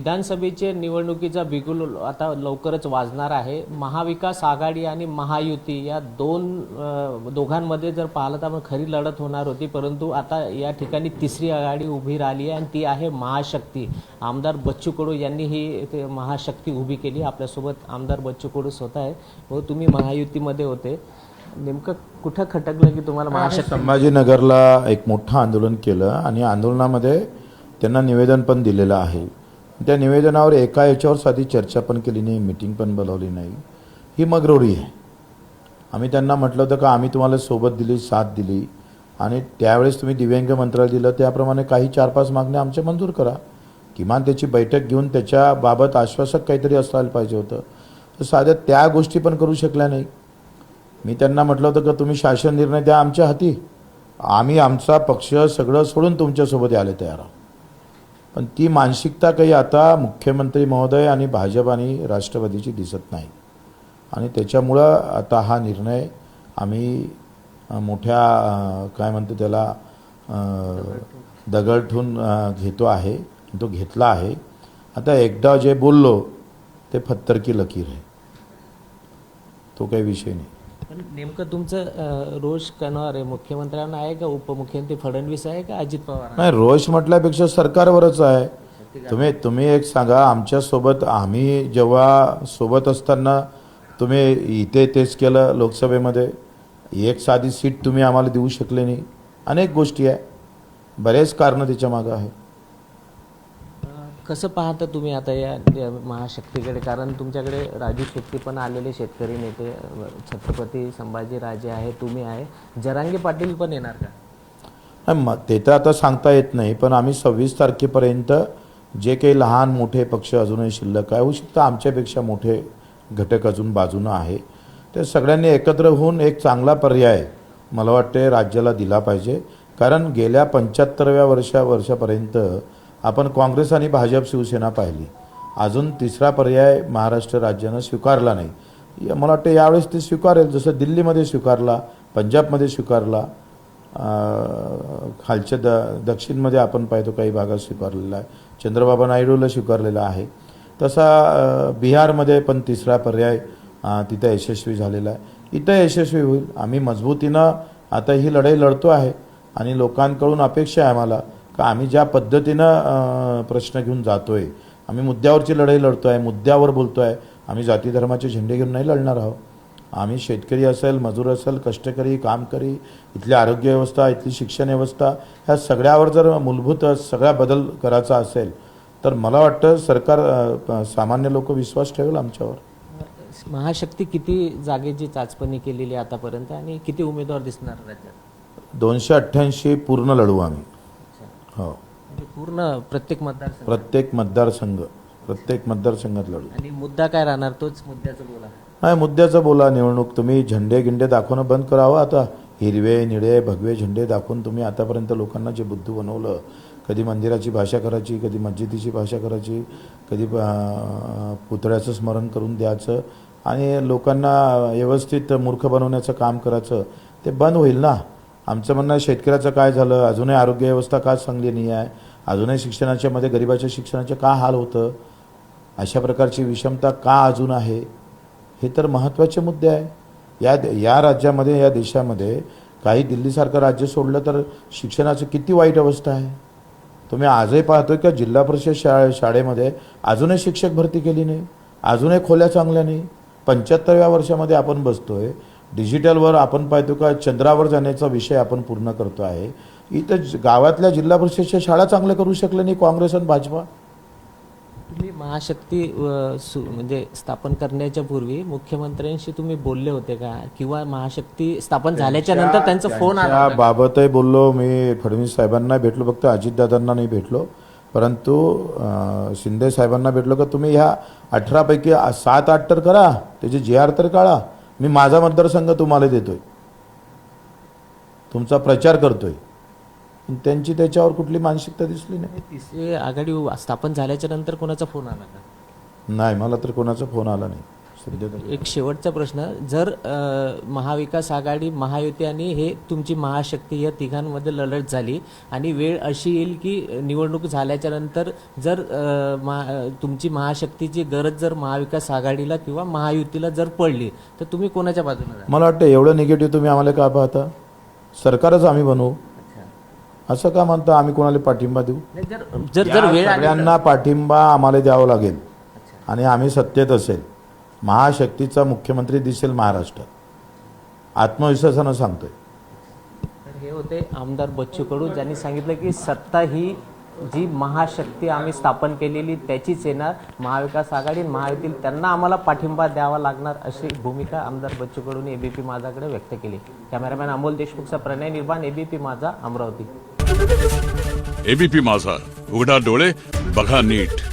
विधानसभेचे निवडणुकीचा बिगुल आता लवकरच वाजणार आहे. महाविकास आघाडी आणि महायुती या दोन दोघांमध्ये जर पाहिलं तर आपण खरी लढत होणार होती. परंतु आता या ठिकाणी तिसरी आघाडी उभी राहिली आहे आणि ती आहे महाशक्ती. आमदार बच्चू कडू यांनी ही ते महाशक्ती उभी केली. आपल्यासोबत आमदार बच्चू कडू स्वतः आहे. हो तुम्ही महायुतीमध्ये होते. नेमकं कुठं खटकलं की तुम्हाला महाशक्ती? संभाजीनगरला एक मोठं आंदोलन केलं आणि आंदोलनामध्ये त्यांना निवेदन पण दिलेलं आहे. त्या निवेदनावर एका याच्यावर साधी चर्चा पण केली नाही मिटिंग पण बोलावली नाही. ही मगरोरी आहे. आम्ही त्यांना म्हटलं होतं का आम्ही तुम्हाला सोबत दिली साथ दिली आणि त्यावेळेस तुम्ही दिव्यांग मंत्रालय दिलं त्याप्रमाणे काही चार पाच मागण्या आमच्या मंजूर करा. किमान त्याची बैठक घेऊन त्याच्याबाबत आश्वासक काहीतरी असायला पाहिजे होतं. तर साध्या त्या गोष्टी पण करू शकल्या नाही. मी त्यांना म्हटलं होतं का तुम्ही शासन निर्णय द्या आमच्या हाती. आम्ही आमचा पक्ष सगळं सोडून तुमच्यासोबत यायला तयार आहोत. पण ती मानसिकता काही आता मुख्यमंत्री महोदय आणि भाजप आणि राष्ट्रवादीची दिसत नाही. आणि त्याच्यामुळं आता हा निर्णय आम्ही मोठ्या काय म्हणतो त्याला दगडठून दगड घेतो आहे तो घेतला आहे. आता एकदा जे बोललो ते फत्तर की लकीर आहे. तो काही विषय नाही. पण नेमकं तुमचं रोष करणार आहे मुख्यमंत्र्यांना आहे का उपमुख्यमंत्री फडणवीस आहे का अजित पवार नाही रोष म्हटल्यापेक्षा सरकारवरच आहे. तुम्ही तुम्ही एक सांगा आमच्यासोबत आम्ही जेव्हा सोबत असताना तुम्ही इथे तेच केलं लोकसभेमध्ये एक साधी सीट तुम्ही आम्हाला देऊ शकले नाही. अनेक गोष्टी आहे. बरेच कारणं त्याच्या मागं आहे कसं पाहता तुम्ही आता या महाशक्तीकडे? कारण तुमच्याकडे राजू शेट्टी पण आलेले शेतकरी नेते छत्रपती संभाजी राजे आहे तुम्ही आहे. जरांगे पाटील पण येणार का? मग ते तर आता सांगता येत नाही पण आम्ही सव्वीस तारखेपर्यंत जे काही लहान मोठे पक्ष अजूनही शिल्लक आहे होऊ शकतं आमच्यापेक्षा मोठे घटक अजून बाजूनं आहे. ते सगळ्यांनी एकत्र होऊन एक चांगला पर्याय मला वाटते राज्याला दिला पाहिजे. कारण गेल्या पंच्याहत्तरव्या वर्षा वर्षापर्यंत आपण काँग्रेस आणि भाजप शिवसेना पाहिली. अजून तिसरा पर्याय महाराष्ट्र राज्यानं स्वीकारला नाही. मला वाटतं यावेळेस ते स्वीकारेल. जसं दिल्लीमध्ये स्वीकारला पंजाबमध्ये स्वीकारला खालच्या द दक्षिणमध्ये आपण पाहतो काही भागात स्वीकारलेला आहे. चंद्रबाबा नायडूला स्वीकारलेला आहे. तसा बिहारमध्ये पण तिसरा पर्याय तिथं यशस्वी झालेला आहे. इथं यशस्वी होईल. आम्ही मजबूतीनं आता ही लढाई लढतो आहे आणि लोकांकडून अपेक्षा आहे आम्हाला का आम्ही ज्या पद्धतीनं प्रश्न घेऊन जातोय आम्ही मुद्द्यावरची लढाई लढतो आहे मुद्द्यावर बोलतो आहे आम्ही जाती धर्माचे झेंडे घेऊन नाही लढणार आहोत. आम्ही शेतकरी असेल मजूर असेल कष्टकरी कामकरी इथली आरोग्य व्यवस्था इथली शिक्षण व्यवस्था ह्या सगळ्यावर जर मूलभूत सगळा बदल करायचा असेल तर मला वाटतं सरकार सामान्य लोक विश्वास ठेवेल आमच्यावर. महाशक्ती किती जागेची चाचपणी केलेली आहे आतापर्यंत आणि किती उमेदवार दिसणार राज्यात? दोनशे अठ्ठ्याऐंशी पूर्ण लढू आम्ही. हो. म्हणजे पूर्ण प्रत्येक मतदार प्रत्येक मतदारसंघ प्रत्येक मतदारसंघात लढू. आणि मुद्दा काय राहणार? तोच मुद्द्याचं बोला. नाही मुद्द्याचं बोला निवडणूक तुम्ही झेंडे गिंडे दाखवणं बंद करावं. आता हिरवे निळे भगवे झेंडे दाखवून तुम्ही आतापर्यंत लोकांना जे बुद्धू बनवलं कधी मंदिराची भाषा करायची कधी मस्जिदीची भाषा करायची कधी पुतळ्याचं स्मरण करून द्यायचं आणि लोकांना व्यवस्थित मूर्ख बनवण्याचं काम करायचं ते बंद होईल ना? आमचं म्हणणं आहे, शेतकऱ्याचं काय झालं? अजूनही आरोग्य व्यवस्था का चांगली नाही आहे? अजूनही शिक्षणाच्या मध्ये गरिबाच्या शिक्षणाचे का हाल होतं? अशा प्रकारची विषमता का अजून आहे? हे तर महत्त्वाचे मुद्दे आहे. या या राज्यामध्ये या देशामध्ये काही दिल्लीसारखं राज्य सोडलं तर शिक्षणाचं किती वाईट अवस्था आहे? तुम्ही आजही पाहतोय का जिल्हा परिषद शा शाळेमध्ये अजूनही शिक्षक भरती केली नाही? अजूनही खोल्या चांगल्या नाही? पंच्याहत्तरव्या वर्षामध्ये आपण बसतोय डिजिटलवर आपण पाहतो का चंद्रावर जाण्याचा विषय आपण पूर्ण करतो आहे. इथं गावातल्या जिल्हा परिषदच्या शाळा चांगल्या करू शकल्या नाही काँग्रेस आणि भाजपा? महाशक्ती म्हणजे स्थापन करण्याच्या पूर्वी मुख्यमंत्र्यांशी तुम्ही बोलले होते का? किंवा महाशक्ती स्थापन झाल्याच्यानंतर त्यांचा फोन आला? बाबतही बोललो. मी फडणवीस साहेबांना भेटलो. फक्त अजितदादांना नाही भेटलो. परंतु शिंदे साहेबांना भेटलो का तुम्ही ह्या अठरापैकी सात आठ तर करा. त्याचे जे आर तर काढा. मी माझा मतदारसंघ तुम्हाला देतोय. तुमचा प्रचार करतोय. पण त्यांची त्याच्यावर कुठली मानसिकता दिसली नाही. तिसरी आघाडी स्थापन झाल्याच्यानंतर कोणाचा फोन आला का? नाही मला तर कोणाचा फोन आला नाही. एक शेवटचा प्रश्न जर महाविकास आघाडी महायुती आणि हे तुमची महाशक्ती या तिघांमध्ये लढत झाली आणि वेळ अशी येईल की निवडणूक झाल्याच्यानंतर जर महा- तुमची महाशक्तीची गरज जर महाविकास आघाडीला किंवा महायुतीला जर पडली तर तुम्ही कोणाच्या बाजूने? मला वाटतं एवढं निगेटिव्ह तुम्ही आम्हाला का पाहता? सरकारच आम्ही बनवू. असं का म्हणता? आम्ही कोणाला पाठिंबा देऊ? जर जर वेळ सगळ्यांना पाठिंबा आम्हाला द्यावा लागेल. आणि आम्ही सत्तेत असेल. महाशक्तीचा मुख्यमंत्री दिसेल महाराष्ट्रात आत्मविश्वासानं सांगतोय. तर हे होते आमदार बच्चू कडू ज्यांनी सांगितलं की सत्ता ही जी महाशक्ती आम्ही स्थापन केलेली त्याचीच येणार महाविकास आघाडी महायुतील त्यांना आम्हाला पाठिंबा द्यावा लागणार अशी भूमिका आमदार बच्चू कडूंनी एबीपी माझाकडे व्यक्त केली. कॅमेरामॅन अमोल देशमुखचा प्रणय निर्माण एबीपी माझा अमरावती. एबीपी माझा. उघडा डोळे बघा नीट.